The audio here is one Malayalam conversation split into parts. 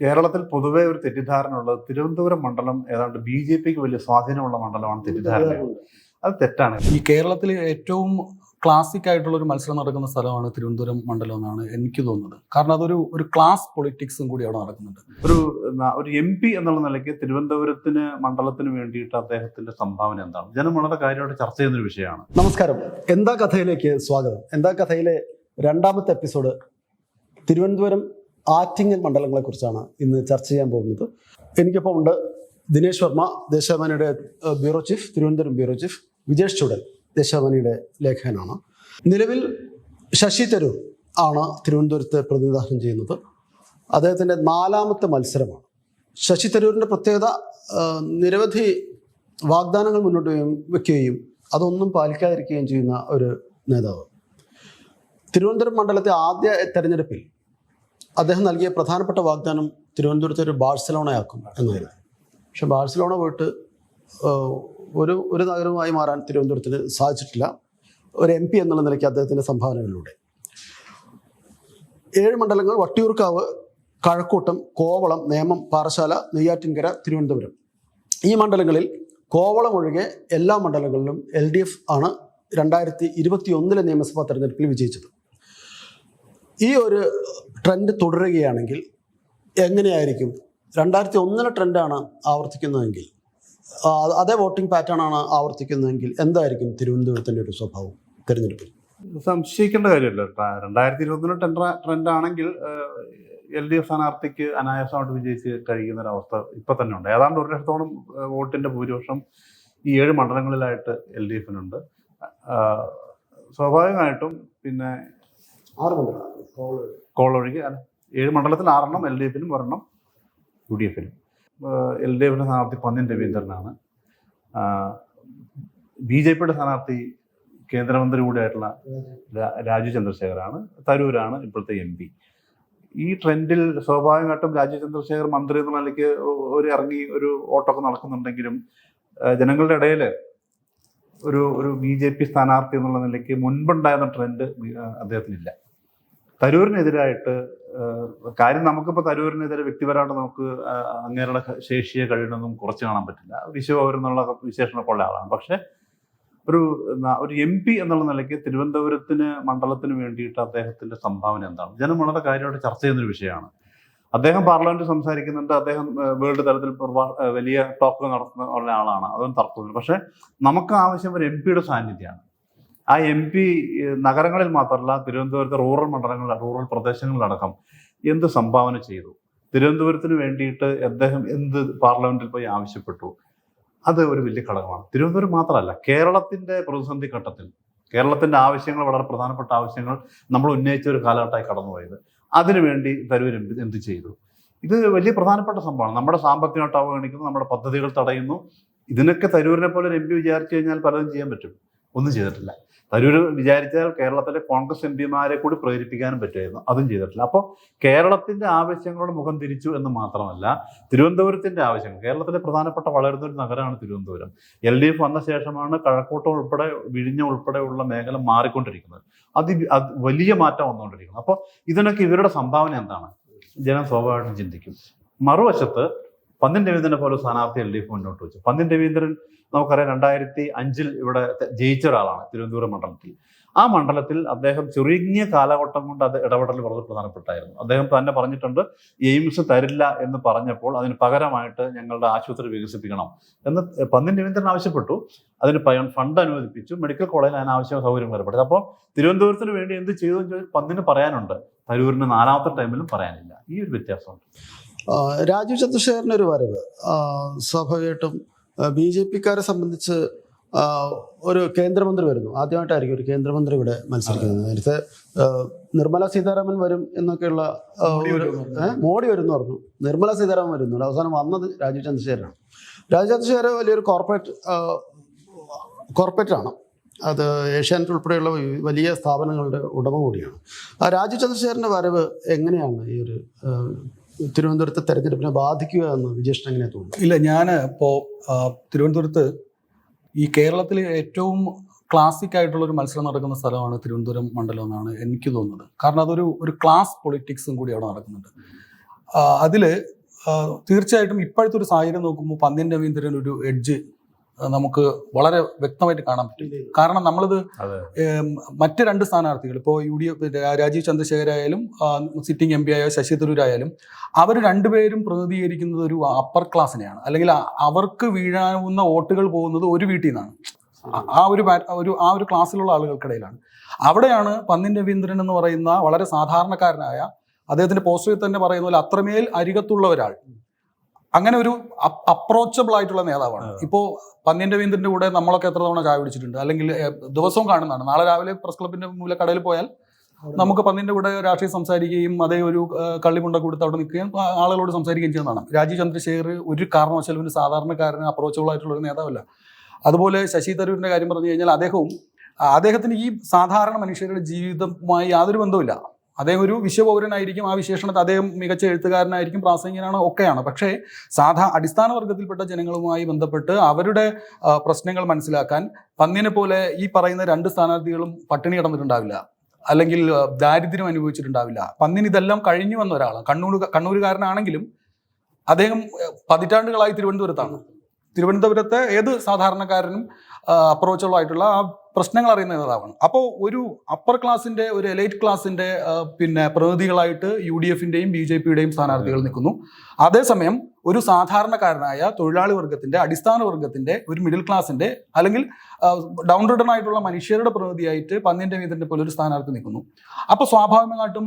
കേരളത്തിൽ പൊതുവേ ഒരു തെറ്റിദ്ധാരണ ഉള്ളത് തിരുവനന്തപുരം മണ്ഡലം ഏതാണ്ട് ബി ജെ പിക്ക് വലിയ സ്വാധീനമുള്ള മണ്ഡലമാണ് തെറ്റിദ്ധാരണ. അത് തെറ്റാണ്. ഈ കേരളത്തിൽ ഏറ്റവും ക്ലാസിക് ആയിട്ടുള്ള ഒരു മത്സരം നടക്കുന്ന സ്ഥലമാണ് തിരുവനന്തപുരം മണ്ഡലം എന്നാണ് എനിക്ക് തോന്നുന്നത്. കാരണം അതൊരു ഒരു ക്ലാസ് പൊളിറ്റിക്സും കൂടി അവിടെ നടക്കുന്നുണ്ട്. ഒരു ഒരു എം പി എന്നുള്ള നിലയ്ക്ക് തിരുവനന്തപുരത്തിന് മണ്ഡലത്തിന് വേണ്ടിയിട്ട് അദ്ദേഹത്തിന്റെ സംഭാവന എന്താണ്? ജനം വളരെ കാര്യമായിട്ട് ചർച്ച ചെയ്യുന്ന ഒരു വിഷയമാണ്. നമസ്കാരം. എന്താ കഥയിലേക്ക് സ്വാഗതം. എന്താ കഥയിലെ രണ്ടാമത്തെ എപ്പിസോഡ് തിരുവനന്തപുരം ആറ്റിങ്ങൽ മണ്ഡലങ്ങളെ കുറിച്ചാണ് ഇന്ന് ചർച്ച ചെയ്യാൻ പോകുന്നത്. എനിക്കൊപ്പം ഉണ്ട് Dinesh Varma ദേശാഭിമാനിയുടെ bureau chief Thiruvananthapuram bureau chief Vijesh Chudan ദേശാഭിമാനിയുടെ ലേഖകനാണ്. നിലവിൽ ശശി തരൂർ ആണ് തിരുവനന്തപുരത്ത് പ്രതിനിധാനം ചെയ്യുന്നത്. അദ്ദേഹത്തിന്റെ നാലാമത്തെ മത്സരമാണ്. ശശി തരൂരിന്റെ പ്രത്യേകത നിരവധി വാഗ്ദാനങ്ങൾ മുന്നോട്ട് വയ്ക്കുകയും അതൊന്നും പാലിക്കാതിരിക്കുകയും ചെയ്യുന്ന ഒരു നേതാവ്. തിരുവനന്തപുരം മണ്ഡലത്തെ ആദ്യ തെരഞ്ഞെടുപ്പിൽ അദ്ദേഹം നൽകിയ പ്രധാനപ്പെട്ട വാഗ്ദാനം തിരുവനന്തപുരത്തെ ഒരു ബാഴ്സലോണയാക്കും എന്നായിരുന്നു. പക്ഷെ ബാഴ്സലോണ പോയിട്ട് ഒരു ഒരു നഗരമായി മാറാൻ തിരുവനന്തപുരത്തിന് സാധിച്ചിട്ടില്ല. ഒരു എം പി എന്നുള്ള നിലയ്ക്ക് അദ്ദേഹത്തിന്റെ സംഭാവനകളിലൂടെ. ഏഴ് മണ്ഡലങ്ങൾ വട്ടിയൂർക്കാവ് കഴക്കൂട്ടം കോവളം നേമം പാറശാല നെയ്യാറ്റിൻകര തിരുവനന്തപുരം. ഈ മണ്ഡലങ്ങളിൽ കോവളം ഒഴികെ എല്ലാ മണ്ഡലങ്ങളിലും എൽ ഡി എഫ് ആണ് രണ്ടായിരത്തി ഇരുപത്തി ഒന്നിലെ നിയമസഭാ തെരഞ്ഞെടുപ്പിൽ വിജയിച്ചത്. ഈ ഒരു ട്രെൻഡ് തുടരുകയാണെങ്കിൽ എങ്ങനെയായിരിക്കും? രണ്ടായിരത്തി ഒന്നിലെ ട്രെൻഡാണ് ആവർത്തിക്കുന്നതെങ്കിൽ അതേ വോട്ടിംഗ് പാറ്റേൺ ആണ് ആവർത്തിക്കുന്നതെങ്കിൽ എന്തായിരിക്കും തിരുവനന്തപുരത്തിന്റെ ഒരു സ്വഭാവം? തിരഞ്ഞെടുപ്പിൽ സംശയിക്കേണ്ട കാര്യമില്ല. രണ്ടായിരത്തി ഇരുപത്തിന് ട്രെൻഡ് ആണെങ്കിൽ എൽ ഡി എഫ് സ്ഥാനാർത്ഥിക്ക് അനായാസമായിട്ട് വിജയിച്ച് കഴിയുന്ന ഒരു അവസ്ഥ ഇപ്പൊ തന്നെ ഉണ്ട്. ഏതാണ്ട് ഒരു ലക്ഷത്തോളം വോട്ടിന്റെ ഭൂരിപക്ഷം ഈ ഏഴ് മണ്ഡലങ്ങളിലായിട്ട് എൽ ഡി എഫിനുണ്ട്. സ്വാഭാവികമായിട്ടും പിന്നെ ആറ് മണ്ഡലം. കോൾ ഒഴികെ ഏഴ് മണ്ഡലത്തിൽ ആറെണ്ണം എൽ ഡി എഫിനും ഒരെണ്ണം യു ഡി എഫിനും. എൽ ഡി എഫിന്റെ സ്ഥാനാർത്ഥി പന്നിൻ രവീന്ദ്രനാണ്. ബി ജെ പിയുടെ സ്ഥാനാർത്ഥി കേന്ദ്രമന്ത്രി കൂടിയായിട്ടുള്ള രാജു ചന്ദ്രശേഖറാണ് തരൂരാണ് ഇപ്പോഴത്തെ എം പി. ഈ ട്രെൻഡിൽ സ്വാഭാവികമായിട്ടും രാജു ചന്ദ്രശേഖർ മന്ത്രി എന്ന നിലയ്ക്ക് ഒരു ഇറങ്ങി ഒരു ഓട്ടമൊക്കെ നടക്കുന്നുണ്ടെങ്കിലും ജനങ്ങളുടെ ഇടയിൽ ഒരു ഒരു ബി ജെ പി സ്ഥാനാർത്ഥി എന്നുള്ള നിലയ്ക്ക് മുൻപുണ്ടായിരുന്ന ട്രെൻഡ് അദ്ദേഹത്തിനില്ല. തരൂരിനെതിരായിട്ട് കാര്യം നമുക്കിപ്പോൾ തരൂരിനെതിരെ വ്യക്തിപരമായിട്ട് നമുക്ക് അങ്ങേരുടെ ശേഷിയെ കഴിയണമെന്നും കുറച്ച് കാണാൻ പറ്റില്ല. വിശ്വപൗരെന്നുള്ള വിശേഷണമൊക്കെ ഉള്ള ആളാണ്. പക്ഷെ ഒരു ഒരു എം പി എന്നുള്ള നിലയ്ക്ക് തിരുവനന്തപുരത്തിന് മണ്ഡലത്തിന് വേണ്ടിയിട്ട് അദ്ദേഹത്തിന്റെ സംഭാവന എന്താണ്? ജനം വളരെ കാര്യമായിട്ട് ചർച്ച ചെയ്യുന്നൊരു വിഷയമാണ്. അദ്ദേഹം പാർലമെന്റിൽ സംസാരിക്കുന്നുണ്ട്. അദ്ദേഹം വേൾഡ് തലത്തിൽ വലിയ ടോക്ക് നടത്തുന്ന ഉള്ള ആളാണ്. അതൊന്നും തർക്കമില്ല. പക്ഷെ നമുക്ക് ആവശ്യം ഒരു എം പിയുടെ സാന്നിധ്യമാണ്. ആ എം പി നഗരങ്ങളിൽ മാത്രമല്ല തിരുവനന്തപുരത്തെ റൂറൽ മണ്ഡലങ്ങളിൽ റൂറൽ പ്രദേശങ്ങളിലടക്കം എന്ത് സംഭാവന ചെയ്തു? തിരുവനന്തപുരത്തിന് വേണ്ടിയിട്ട് അദ്ദേഹം എന്ത് പാർലമെന്റിൽ പോയി ആവശ്യപ്പെട്ടു? അത് ഒരു വലിയ ഘടകമാണ്. തിരുവനന്തപുരം മാത്രമല്ല കേരളത്തിന്റെ പ്രതിസന്ധി ഘട്ടത്തിൽ കേരളത്തിന്റെ ആവശ്യങ്ങൾ വളരെ പ്രധാനപ്പെട്ട ആവശ്യങ്ങൾ നമ്മൾ ഉന്നയിച്ച ഒരു കാലഘട്ടമായി കടന്നുപോയത്. അതിനുവേണ്ടി തരൂർ എന്ത് ചെയ്തു? ഇത് വലിയ പ്രധാനപ്പെട്ട സംഭവമാണ്. നമ്മുടെ സാമ്പത്തികമായിട്ട് അവഗണിക്കുന്നു നമ്മുടെ പദ്ധതികൾ തടയുന്നു. ഇതിനൊക്കെ തരൂരിനെ പോലെ ഒരു എം പി വിചാരിച്ചു കഴിഞ്ഞാൽ പലതും ചെയ്യാൻ പറ്റും. ഒന്നും ചെയ്തിട്ടില്ല. തരൂർ വിചാരിച്ചാൽ കേരളത്തിലെ കോൺഗ്രസ് എം പിമാരെ കൂടി പ്രേരിപ്പിക്കാനും പറ്റുമായിരുന്നു. അതും ചെയ്തിട്ടില്ല. അപ്പോൾ കേരളത്തിന്റെ ആവശ്യങ്ങളോട് മുഖം തിരിച്ചു എന്ന് മാത്രമല്ല തിരുവനന്തപുരത്തിന്റെ ആവശ്യങ്ങൾ കേരളത്തിലെ പ്രധാനപ്പെട്ട വളരുന്ന ഒരു നഗരമാണ് തിരുവനന്തപുരം. എൽ ഡി എഫ് വന്ന ശേഷമാണ് കഴക്കൂട്ടം ഉൾപ്പെടെ വിഴിഞ്ഞം ഉൾപ്പെടെയുള്ള മേഖല മാറിക്കൊണ്ടിരിക്കുന്നത്. അത് വലിയ മാറ്റം വന്നുകൊണ്ടിരിക്കുന്നത് അപ്പോൾ ഇതിനൊക്കെ ഇവരുടെ സംഭാവന എന്താണ്? ജനം സ്വാഭാവികമായിട്ടും ചിന്തിക്കും. മറുവശത്ത് പന്തിൻ രവീന്ദ്രനെ പോലെ സ്ഥാനാർത്ഥി എൽ ഡി എഫ് മുന്നോട്ട് വെച്ചു. പന്തിൻ രവീന്ദ്രൻ നമുക്കറിയാം രണ്ടായിരത്തി അഞ്ചിൽ ഇവിടെ ജയിച്ച ഒരാളാണ് തിരുവനന്തപുരം മണ്ഡലത്തിൽ. ആ മണ്ഡലത്തിൽ അദ്ദേഹം ചുരുങ്ങിയ കാലഘട്ടം കൊണ്ട് അത് ഇടപെടൽ വളരെ പ്രധാനപ്പെട്ടായിരുന്നു. അദ്ദേഹം തന്നെ പറഞ്ഞിട്ടുണ്ട് എയിംസ് തരില്ല എന്ന് പറഞ്ഞപ്പോൾ അതിന് പകരമായിട്ട് ഞങ്ങളുടെ ആശുപത്രി വികസിപ്പിക്കണം എന്ന് പന്തിൻ രവീന്ദ്രൻ ആവശ്യപ്പെട്ടു. അതിന് ഫണ്ട് അനുവദിപ്പിച്ചു. മെഡിക്കൽ കോളേജിൽ അതിനാവശ്യ സൗകര്യം ഏർപ്പെടുത്തി. അപ്പോൾ തിരുവനന്തപുരത്തിന് വേണ്ടി എന്ത് ചെയ്തു എന്ന് പന്തിന് പറയാനുണ്ട്. തരൂരിന് നാലാമത്തെ ടൈമിലും പറയാനില്ല. ഈ ഒരു വ്യത്യാസമുണ്ട്. ആ, രാജീവ് ചന്ദ്രശേഖരന്റെ ഒരു വരവ്. സ്വാഭാവികമായിട്ടും ബി ജെ പിക്കാരെ സംബന്ധിച്ച് ഒരു കേന്ദ്രമന്ത്രി വരുന്നു. ആദ്യമായിട്ടായിരിക്കും ഒരു കേന്ദ്രമന്ത്രി ഇവിടെ മത്സരിക്കുന്നത്. നേരത്തെ നിർമ്മല സീതാരാമൻ വരും എന്നൊക്കെയുള്ള മോഡി വരുന്നു പറഞ്ഞു. നിർമ്മല സീതാരാമൻ വരുന്നു അവസാനം വന്നത് രാജീവ് ചന്ദ്രശേഖരനാണ്. രാജീവ് ചന്ദ്രശേഖര വലിയൊരു കോർപ്പറേറ്റ് കോർപ്പറേറ്റ് ആണ്. അത് ഏഷ്യാനെറ്റ് ഉൾപ്പെടെയുള്ള വലിയ സ്ഥാപനങ്ങളുടെ ഉടമ കൂടിയാണ്. ആ രാജീവ് ചന്ദ്രശേഖരന്റെ വരവ് എങ്ങനെയാണ് ഈ ഒരു തിരുവനന്തപുരത്തെ തെരഞ്ഞെടുപ്പിനെ ബാധിക്കുക എന്ന് വിജേഷിന് എങ്ങനെ തോന്നുന്നു? ഇല്ല ഞാൻ ഇപ്പോൾ തിരുവനന്തപുരത്ത് ഈ കേരളത്തിലെ ഏറ്റവും ക്ലാസിക് ആയിട്ടുള്ള ഒരു മത്സരം നടക്കുന്ന സ്ഥലമാണ് തിരുവനന്തപുരം മണ്ഡലം എന്നാണ് എനിക്ക് തോന്നുന്നത്. കാരണം അതൊരു ഒരു ക്ലാസ് പൊളിറ്റിക്സും കൂടി അവിടെ നടക്കുന്നുണ്ട് അതിൽ തീർച്ചയായിട്ടും ഇപ്പോഴത്തെ ഒരു സാഹചര്യം നോക്കുമ്പോൾ പന്ന്യൻ രവീന്ദ്രൻ ഒരു എഡ്ജ് നമുക്ക് വളരെ വ്യക്തമായിട്ട് കാണാൻ പറ്റും. കാരണം നമ്മളിത് മറ്റു മറ്റ് രണ്ട് സ്ഥാനാർത്ഥികൾ ഇപ്പോൾ U D F Rajeev Chandrasekhar ആയാലും സിറ്റിംഗ് എം പി ആയ ശശി തരൂർ ആയാലും അവർ രണ്ടുപേരും പ്രതിനിധീകരിക്കുന്നത് ഒരു അപ്പർ ക്ലാസ്സിനെയാണ് അല്ലെങ്കിൽ അവർക്ക് വീഴാവുന്ന വോട്ടുകൾ പോകുന്നത് ഒരു വീട്ടിൽ നിന്നാണ്. ആ- ആ ഒരു ഒരു ആ ഒരു ക്ലാസ്സിലുള്ള ആളുകൾക്കിടയിലാണ്. അവിടെയാണ് പന്നിൻ രവീന്ദ്രൻ എന്ന് പറയുന്ന വളരെ സാധാരണക്കാരനായ അദ്ദേഹത്തിന്റെ പോസ്റ്ററിൽ തന്നെ പറയുന്ന പോലെ അത്രമേൽ അരികത്തുള്ള ഒരാൾ. അങ്ങനെ ഒരു അപ്രോച്ചബിൾ ആയിട്ടുള്ള നേതാവാണ്. ഇപ്പോ പന്നിയൻ രവീന്ദ്രന്റെ കൂടെ നമ്മളൊക്കെ എത്ര തവണ ചായ പിടിച്ചിട്ടുണ്ട് അല്ലെങ്കിൽ ദിവസവും കാണുന്നതാണ്. നാളെ രാവിലെ പ്രസ് ക്ലബിന്റെ മൂല കടയിൽ പോയാൽ നമുക്ക് പന്നിന്റെ കൂടെ രാഷ്ട്രീയം സംസാരിക്കുകയും അതേ ഒരു കള്ളിമുണ്ട കൊടുത്ത് അവിടെ നിൽക്കുകയും ആളുകളോട് സംസാരിക്കുകയും ചെയ്യുന്നതാണ് രാജീവ് ചന്ദ്രശേഖർ ഒരു കാരണവശാലും ഒരു സാധാരണക്കാരന് അപ്രോച്ചബിൾ ആയിട്ടുള്ള ഒരു നേതാവല്ല. അതുപോലെ ശശി തരൂരിന്റെ കാര്യം പറഞ്ഞു കഴിഞ്ഞാൽ അദ്ദേഹവും അദ്ദേഹത്തിന് ഈ സാധാരണ മനുഷ്യരുടെ ജീവിതവുമായി യാതൊരു ബന്ധവുമില്ല. അദ്ദേഹം ഒരു വിശ്വപൗരനായിരിക്കും ആ വിശേഷണത്തിൽ അദ്ദേഹം മികച്ച എഴുത്തുകാരനായിരിക്കും പ്രാസംഗികനാണ് ഒക്കെയാണ്. പക്ഷേ സാധാ അടിസ്ഥാന വർഗത്തിൽപ്പെട്ട ജനങ്ങളുമായി ബന്ധപ്പെട്ട് അവരുടെ പ്രശ്നങ്ങൾ മനസ്സിലാക്കാൻ പന്നിനെ പോലെ ഈ പറയുന്ന രണ്ട് സ്ഥാനാർത്ഥികളും പട്ടിണി കിടന്നിട്ടുണ്ടാവില്ല. അല്ലെങ്കിൽ ദാരിദ്ര്യം അനുഭവിച്ചിട്ടുണ്ടാവില്ല. പന്നിന് ഇതെല്ലാം കഴിഞ്ഞു വന്ന ഒരാളാണ്. കണ്ണൂർ കണ്ണൂരുകാരനാണെങ്കിലും അദ്ദേഹം പതിറ്റാണ്ടുകളായി തിരുവനന്തപുരത്താണ്. തിരുവനന്തപുരത്തെ ഏത് സാധാരണക്കാരനും അപ്രോച്ചബിൾ ആയിട്ടുള്ള ആ പ്രശ്നങ്ങൾ അറിയുന്ന നേതാവാണ് അപ്പോൾ ഒരു അപ്പർ ക്ലാസിന്റെ ഒരു എലൈറ്റ് ക്ലാസിന്റെ പിന്നെ പ്രതിനിധികളായിട്ട് യു ഡി എഫിന്റെയും ബി ജെ പിയുടെയും സ്ഥാനാർത്ഥികൾ നിൽക്കുന്നു. അതേസമയം ഒരു സാധാരണക്കാരനായ തൊഴിലാളി വർഗത്തിന്റെ അടിസ്ഥാന വർഗത്തിന്റെ ഒരു മിഡിൽ ക്ലാസിന്റെ അല്ലെങ്കിൽ ഡൗൺ റിട്ടൺ ആയിട്ടുള്ള മനുഷ്യരുടെ പ്രതിനിധിയായിട്ട് പന്നിയൻ വീതിന്റെ പോലെ ഒരു സ്ഥാനാർത്ഥി നിൽക്കുന്നു. അപ്പൊ സ്വാഭാവികമായിട്ടും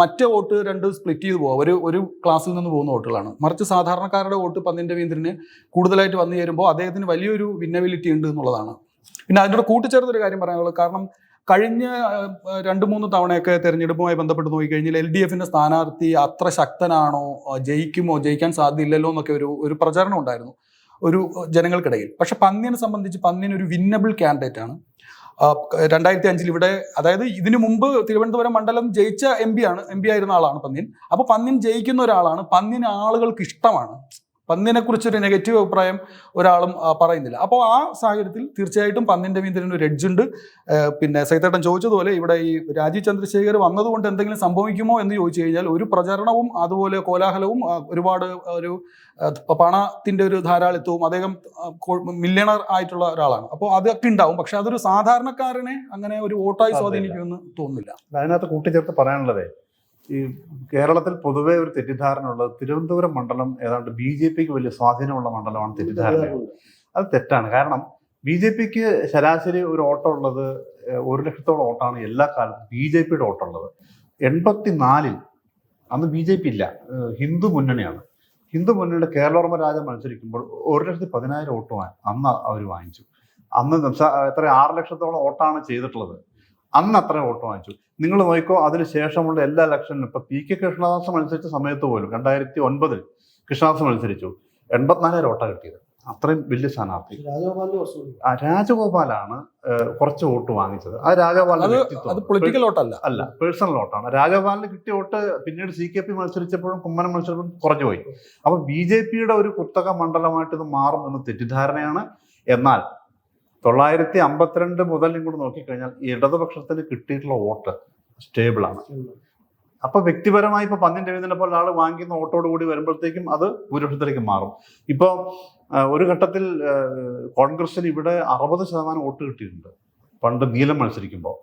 മറ്റേ വോട്ട് രണ്ട് സ്പ്ലിറ്റ് ചെയ്ത് പോകും ഒരു ഒരു ക്ലാസ്സിൽ നിന്ന് പോകുന്ന വോട്ടുകളാണ്. മറിച്ച് സാധാരണക്കാരുടെ വോട്ട് പന്നിയൻ രവീന്ദ്രന് കൂടുതലായിട്ട് വന്നു ചേരുമ്പോൾ അദ്ദേഹത്തിന് വലിയൊരു വിന്നബിലിറ്റി ഉണ്ട് എന്നുള്ളതാണ്. പിന്നെ അതിനോട് കൂട്ടിച്ചേർത്തൊരു കാര്യം പറയാനുള്ളത്. കാരണം കഴിഞ്ഞ രണ്ട് മൂന്ന് തവണയൊക്കെ തെരഞ്ഞെടുപ്പുമായി ബന്ധപ്പെട്ട് നോക്കിക്കഴിഞ്ഞാൽ എൽ ഡി എഫിന്റെ സ്ഥാനാർത്ഥി അത്ര ശക്തനാണോ ജയിക്കുമോ ജയിക്കാൻ സാധ്യതയില്ലല്ലോ എന്നൊക്കെ ഒരു ഒരു പ്രചരണം ഉണ്ടായിരുന്നു ഒരു ജനങ്ങൾക്കിടയിൽ. പക്ഷെ പന്നിനെ സംബന്ധിച്ച് പന്നിന് ഒരു വിന്നബിൾ കാൻഡിഡേറ്റ് ആണ്. രണ്ടായിരത്തി അഞ്ചിൽ ഇവിടെ അതായത് ഇതിനു മുമ്പ് തിരുവനന്തപുരം മണ്ഡലം ജയിച്ച എം പി ആണ് എം പി ആയിരുന്ന ആളാണ് പന്നിൻ അപ്പൊ പന്നിൻ ജയിക്കുന്ന ഒരാളാണ് പന്നിന് ആളുകൾക്ക് ഇഷ്ടമാണ്. പന്നിനെ കുറിച്ചൊരു നെഗറ്റീവ് അഭിപ്രായം ഒരാളും പറയുന്നില്ല. അപ്പോൾ ആ സാഹചര്യത്തിൽ തീർച്ചയായിട്ടും പന്നിന്റെ മീന്തിന് ഒരു എഡ്ജ് ഉണ്ട്. പിന്നെ സൈതേട്ടൻ ചോദിച്ചതുപോലെ ഇവിടെ ഈ രാജീവ് ചന്ദ്രശേഖർ വന്നതുകൊണ്ട് എന്തെങ്കിലും സംഭവിക്കുമോ എന്ന് ചോദിച്ചു കഴിഞ്ഞാൽ ഒരു പ്രചരണവും അതുപോലെ കോലാഹലവും ഒരുപാട് ഒരു പണത്തിന്റെ പണത്തിന്റെ ഒരു ധാരാളിത്വവും അദ്ദേഹം മില്യണർ ആയിട്ടുള്ള ഒരാളാണ്. അപ്പോൾ അതൊക്കെ ഉണ്ടാവും. പക്ഷെ അതൊരു സാധാരണക്കാരനെ അങ്ങനെ ഒരു വോട്ടായി. സ്വാധീനിക്കുമെന്ന് തോന്നുന്നില്ല. അതിനകത്ത് കൂട്ടിച്ചേർത്ത് പറയാനുള്ളതേ ഈ കേരളത്തിൽ പൊതുവേ ഒരു തെറ്റിദ്ധാരണ ഉള്ളത് തിരുവനന്തപുരം മണ്ഡലം ഏതാണ്ട് ബി ജെ പിക്ക് വലിയ സ്വാധീനമുള്ള മണ്ഡലമാണ് തെറ്റിദ്ധാരണ. അത് തെറ്റാണ്. കാരണം ബി ജെ പിക്ക് ശരാശരി ഒരു ഓട്ടം ഉള്ളത് ഒരു ലക്ഷത്തോളം ഓട്ടമാണ് എല്ലാ കാലത്തും ബി ജെ പിയുടെ ഓട്ടം ഉള്ളത്. എൺപത്തിനാലിൽ അന്ന് ബി ജെ പി ഇല്ല. ഹിന്ദു മുന്നണിയാണ്. ഹിന്ദു മുന്നണിയുടെ കേരളവർമ്മ രാജ മത്സരിക്കുമ്പോൾ ഒരു ലക്ഷത്തി പതിനായിരം വോട്ട് അന്ന് അവർ വാങ്ങിച്ചു. അന്ന് എത്ര ആറ് ലക്ഷത്തോളം വോട്ടാണ് ചെയ്തിട്ടുള്ളത്. അന്ന് അത്ര വോട്ട് വാങ്ങിച്ചു. നിങ്ങൾ നോക്കിക്കോ അതിന് ശേഷമുള്ള എല്ലാ ഇലക്ഷനിലും ഇപ്പൊ പി കെ കൃഷ്ണദാസ് മത്സരിച്ച സമയത്ത് പോലും രണ്ടായിരത്തി ഒൻപതിൽ കൃഷ്ണദാസ് മത്സരിച്ചു. എൺപത്തിനാലായിരം വോട്ടാണ് കിട്ടിയത്. അത്രയും വലിയ സ്ഥാനാർത്ഥി. രാജഗോപാലാണ് കുറച്ച് വോട്ട് വാങ്ങിച്ചത്. ആ രാജഗോപാലിന്റെ അത് പൊളിറ്റിക്കൽ വോട്ടല്ല. അല്ല പേഴ്സണൽ വോട്ടാണ്. രാജഗോപാലിന് കിട്ടിയ വോട്ട് പിന്നീട് സി കെ പി മത്സരിച്ചപ്പോഴും കുമ്മനം മത്സരിച്ചപ്പോഴും കുറഞ്ഞു പോയി. അപ്പൊ ബി ജെ പിയുടെ ഒരു കുത്തക മണ്ഡലമായിട്ട് ഇത് മാറും എന്ന തെറ്റിദ്ധാരണയാണ്. എന്നാൽ തൊള്ളായിരത്തി അമ്പത്തിരണ്ട് മുതൽ ഇങ്ങോട്ട് നോക്കിക്കഴിഞ്ഞാൽ ഇടതുപക്ഷത്തിന് കിട്ടിയിട്ടുള്ള വോട്ട് സ്റ്റേബിൾ ആണ്. അപ്പൊ വ്യക്തിപരമായി ഇപ്പൊ പന്നിൻ രവീന്ദ്രനെ പോലെ ആൾ വാങ്ങിക്കുന്ന വോട്ടോട് കൂടി വരുമ്പോഴത്തേക്കും അത് ഭൂരിപക്ഷത്തിലേക്ക് മാറും. ഇപ്പൊ ഒരു ഘട്ടത്തിൽ കോൺഗ്രസിന് ഇവിടെ അറുപത് ശതമാനം വോട്ട് കിട്ടിയിട്ടുണ്ട്. പണ്ട് നീലം മത്സരിക്കുമ്പോൾ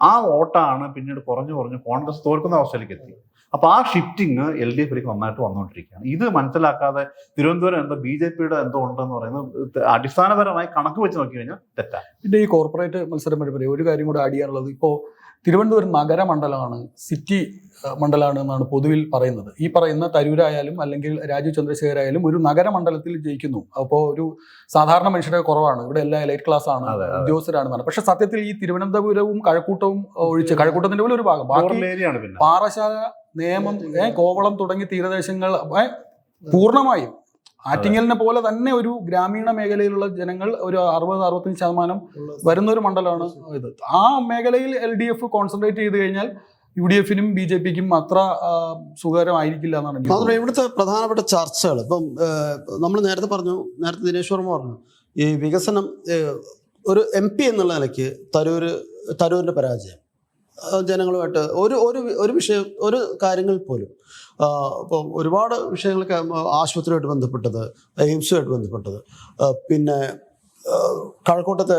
ആ വോട്ടാണ് പിന്നീട് കുറഞ്ഞു കുറഞ്ഞ് കോൺഗ്രസ് തോൽക്കുന്ന അവസ്ഥയിലേക്ക് എത്തി. അപ്പൊ ആ ഷിഫ്റ്റിങ് എൽ ഡി എഫിലേക്ക് നന്നായിട്ട് വന്നുകൊണ്ടിരിക്കുകയാണ് ഇത് മനസ്സിലാക്കാതെ തിരുവനന്തപുരം എന്തോ ബി ജെ പിയുടെ എന്തോ ഉണ്ടെന്ന് പറയുന്നത് അടിസ്ഥാനപരമായി കണക്ക് വെച്ച് നോക്കി കഴിഞ്ഞാൽ തെറ്റാണ് പിന്നെ ഈ കോർപ്പറേറ്റ് മത്സരം വഴി ഒരു കാര്യം കൂടെ ആഡ് ചെയ്യാനുള്ളത് ഇപ്പോൾ തിരുവനന്തപുരം നഗരമണ്ഡലമാണ് സിറ്റി മണ്ഡലമാണ് എന്നാണ് പൊതുവിൽ പറയുന്നത്. ഈ പറയുന്ന തരൂരായാലും അല്ലെങ്കിൽ രാജീവ് ചന്ദ്രശേഖരായാലും ഒരു നഗരമണ്ഡലത്തിൽ ജയിക്കുന്നു. അപ്പോൾ ഒരു സാധാരണ മനുഷ്യരെ കുറവാണ്. ഇവിടെ എല്ലാ എലൈറ്റ് ക്ലാസ് ആണ് ഉദ്യോഗസ്ഥരാണ് എന്നാണ് ഉദ്യോഗസ്ഥരാണെന്നാണ്. പക്ഷെ സത്യത്തിൽ ഈ തിരുവനന്തപുരവും കഴക്കൂട്ടവും ഒഴിച്ച് കഴക്കൂട്ടത്തിന്റെ പോലും ഒരു ഭാഗം. പാറശാല നേമം കോവളം തുടങ്ങി തീരദേശങ്ങൾ പൂർണമായും ആറ്റിങ്ങലിനെ പോലെ തന്നെ ഒരു ഗ്രാമീണ മേഖലയിലുള്ള ജനങ്ങൾ ഒരു അറുപത് അറുപത്തഞ്ച് ശതമാനം വരുന്ന ഒരു മണ്ഡലമാണ് ഇത്. ആ മേഖലയിൽ എൽ ഡി എഫ് കോൺസെൻട്രേറ്റ് ചെയ്ത് കഴിഞ്ഞാൽ യു ഡി എഫിനും ബി ജെ പിക്കും അത്ര സുഖകരമായിരിക്കില്ല എന്നാണ് മാത്രമല്ല ഇവിടുത്തെ പ്രധാനപ്പെട്ട ചർച്ചകൾ ഇപ്പം നമ്മൾ നേരത്തെ പറഞ്ഞു നേരത്തെ ദിനേശ് വർമ്മ പറഞ്ഞു ഈ വികസനം ഒരു എം പി എന്നുള്ള നിലയ്ക്ക് തരൂര് തരൂരിന്റെ പരാജയം. ജനങ്ങളുമായിട്ട് ഒരു ഒരു ഒരു വിഷയം ഒരു കാര്യങ്ങൾ പോലും. ഇപ്പോൾ ഇപ്പം ഒരുപാട് വിഷയങ്ങളൊക്കെ ആശുപത്രിയുമായിട്ട് ബന്ധപ്പെട്ടത് എയിംസുമായിട്ട് ബന്ധപ്പെട്ടത്. പിന്നെ കഴക്കൂട്ടത്തെ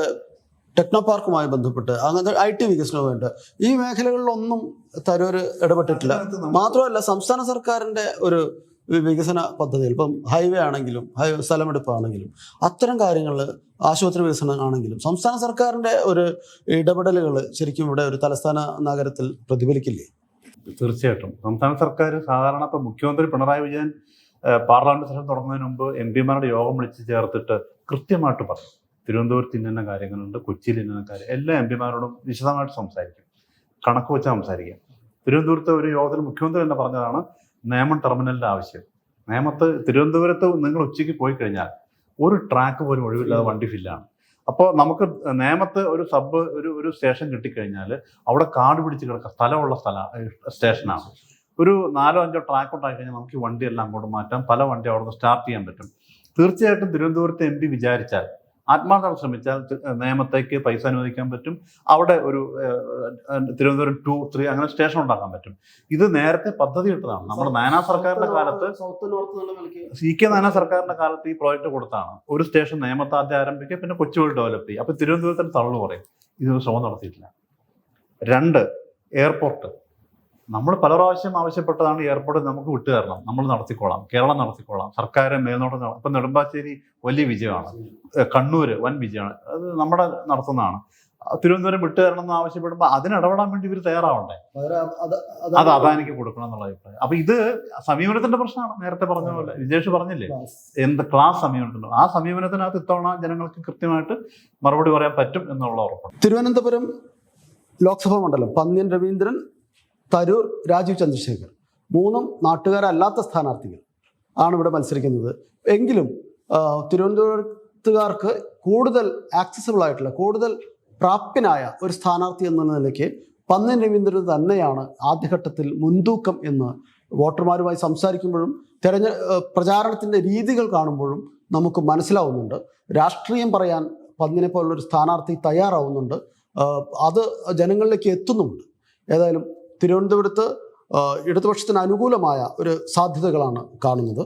ടെക്നോ പാർക്കുമായി ബന്ധപ്പെട്ട് അങ്ങനത്തെ ഐ ടി വികസനവുമായിട്ട് ഈ മേഖലകളിലൊന്നും തരൂർ ഇടപെട്ടിട്ടില്ല. മാത്രമല്ല സംസ്ഥാന സർക്കാരിന്റെ ഒരു വികസന പദ്ധതികൾ ഇപ്പം ഹൈവേ ആണെങ്കിലും ഹൈവേ സ്ഥലമെടുപ്പാണെങ്കിലും അത്തരം കാര്യങ്ങൾ ആശുപത്രി വികസനം ആണെങ്കിലും സംസ്ഥാന സർക്കാരിന്റെ ഒരു ഇടപെടലുകൾ ശരിക്കും ഇവിടെ ഒരു തലസ്ഥാന നഗരത്തിൽ പ്രതിഫലിക്കില്ലേ? തീർച്ചയായിട്ടും. സംസ്ഥാന സർക്കാർ സാധാരണ ഇപ്പം മുഖ്യമന്ത്രി പിണറായി വിജയൻ പാർലമെന്റ് സെഷൻ തുടങ്ങുന്നതിന് മുമ്പ് എം പിമാരുടെ യോഗം വിളിച്ച് ചേർത്തിട്ട് കൃത്യമായിട്ട് പറയും തിരുവനന്തപുരത്ത് ഇന്ന കാര്യങ്ങളുണ്ട് കൊച്ചിയിൽ ഇന്ന കാര്യം എല്ലാ എം പിമാരോടും വിശദമായിട്ട് സംസാരിക്കും. കണക്ക് വെച്ച് സംസാരിക്കാം. തിരുവനന്തപുരത്ത് ഒരു യോഗത്തിൽ മുഖ്യമന്ത്രി തന്നെ പറഞ്ഞതാണ് നേമം ടെർമിനലിന്റെ ആവശ്യം. നേമത്ത് തിരുവനന്തപുരത്ത് നിങ്ങൾ ഉച്ചയ്ക്ക് പോയി കഴിഞ്ഞാൽ ഒരു ട്രാക്ക് പോലും ഒഴിവില്ലാതെ വണ്ടി ഫില്ലാണ് അപ്പോൾ നമുക്ക് നേമത്ത് ഒരു സബ് ഒരു ഒരു സ്റ്റേഷൻ കിട്ടിക്കഴിഞ്ഞാൽ അവിടെ കാട് പിടിച്ച് കിടക്കുക സ്ഥലമുള്ള സ്ഥല സ്റ്റേഷനാണ് ഒരു നാലോ അഞ്ചോ ട്രാക്ക് ഉണ്ടായി കഴിഞ്ഞാൽ നമുക്ക് വണ്ടിയെല്ലാം അങ്ങോട്ട് മാറ്റാം. പല വണ്ടി അവിടെ നിന്ന് സ്റ്റാർട്ട് ചെയ്യാൻ പറ്റും. തീർച്ചയായിട്ടും തിരുവനന്തപുരത്ത് എം പി വിചാരിച്ചാൽ ആത്മാർത്ഥം ശ്രമിച്ചാൽ നിയമത്തേക്ക് പൈസ അനുവദിക്കാൻ പറ്റും. അവിടെ ഒരു തിരുവനന്തപുരം ടു ത്രീ അങ്ങനെ സ്റ്റേഷൻ ഉണ്ടാക്കാൻ പറ്റും. ഇത് നേരത്തെ പദ്ധതി ഇട്ടതാണ്. നമ്മുടെ നാനാ സർക്കാരിന്റെ കാലത്ത് സി കെ നാനാ സർക്കാരിന്റെ കാലത്ത് ഈ പ്രോജക്റ്റ് കൊടുത്താണ്. ഒരു സ്റ്റേഷൻ നേമത്ത് ആദ്യം ആരംഭിക്കുക പിന്നെ കൊച്ചുകൾ ഡെവലപ്പ് ചെയ്യും അപ്പൊ തിരുവനന്തപുരത്തിന് തള്ളു പറയും. ഇതൊരു ശ്രമം നടത്തിയിട്ടില്ല. രണ്ട് എയർപോർട്ട്. നമ്മൾ പല പ്രാവശ്യം ആവശ്യപ്പെട്ടതാണ് എയർപോർട്ട് നമുക്ക് വിട്ടുതരണം നമ്മൾ നടത്തിക്കോളാം. കേരളം നടത്തിക്കോളാം. സർക്കാർ മേൽനോട്ടം ഇപ്പം നെടുമ്പാശ്ശേരി വലിയ വിജയമാണ്. കണ്ണൂർ കണ്ണൂര് വൻ വിജയമാണ്. അത് നമ്മുടെ നടത്തുന്നതാണ്. തിരുവനന്തപുരം വിട്ടുതരണം എന്ന് ആവശ്യപ്പെടുമ്പോൾ അതിനിടപെടാൻ വേണ്ടി ഇവർ തയ്യാറാവണ്ടേ? അത് അതാനിക്ക് കൊടുക്കണം എന്നുള്ള അഭിപ്രായം. അപ്പൊ ഇത് സമീപനത്തിന്റെ പ്രശ്നമാണ്. നേരത്തെ പറഞ്ഞ പോലെ. വിജേഷ് പറഞ്ഞില്ലേ? എന്ത് ക്ലാസ് സമീപനത്തിലോ ആ സമീപനത്തിനകത്ത് ഇത്തവണ ജനങ്ങൾക്ക് കൃത്യമായിട്ട് മറുപടി പറയാൻ പറ്റും എന്നുള്ള ഉറപ്പ് തിരുവനന്തപുരം ലോക്സഭാ മണ്ഡലം പന്ന്യൻ രവീന്ദ്രൻ തരൂർ രാജീവ് ചന്ദ്രശേഖർ. മൂന്നും നാട്ടുകാരല്ലാത്ത സ്ഥാനാർത്ഥികൾ ആണ് ഇവിടെ മത്സരിക്കുന്നത്. എങ്കിലും തിരുവനന്തപുരത്തുകാർക്ക് കൂടുതൽ ആക്സസിബിൾ ആയിട്ടുള്ള കൂടുതൽ പ്രാപ്യനായ ഒരു സ്ഥാനാർത്ഥി എന്ന നിലയ്ക്ക് പന്നൻ രവീന്ദ്രൻ തന്നെയാണ് ആദ്യഘട്ടത്തിൽ മുൻതൂക്കം എന്ന് വോട്ടർമാരുമായി സംസാരിക്കുമ്പോഴും തെരഞ്ഞ പ്രചാരണത്തിന്റെ രീതികൾ കാണുമ്പോഴും നമുക്ക് മനസ്സിലാവുന്നുണ്ട്. രാഷ്ട്രീയം പറയാൻ പന്നിനെ പോലുള്ളൊരു സ്ഥാനാർത്ഥി തയ്യാറാവുന്നുണ്ട്. അത് ജനങ്ങളിലേക്ക് എത്തുന്നുമുണ്ട്. ഏതായാലും തിരുവനന്തപുരത്ത് ഇടതുപക്ഷത്തിന് അനുകൂലമായ ഒരു സാധ്യതകളാണ് കാണുന്നത്.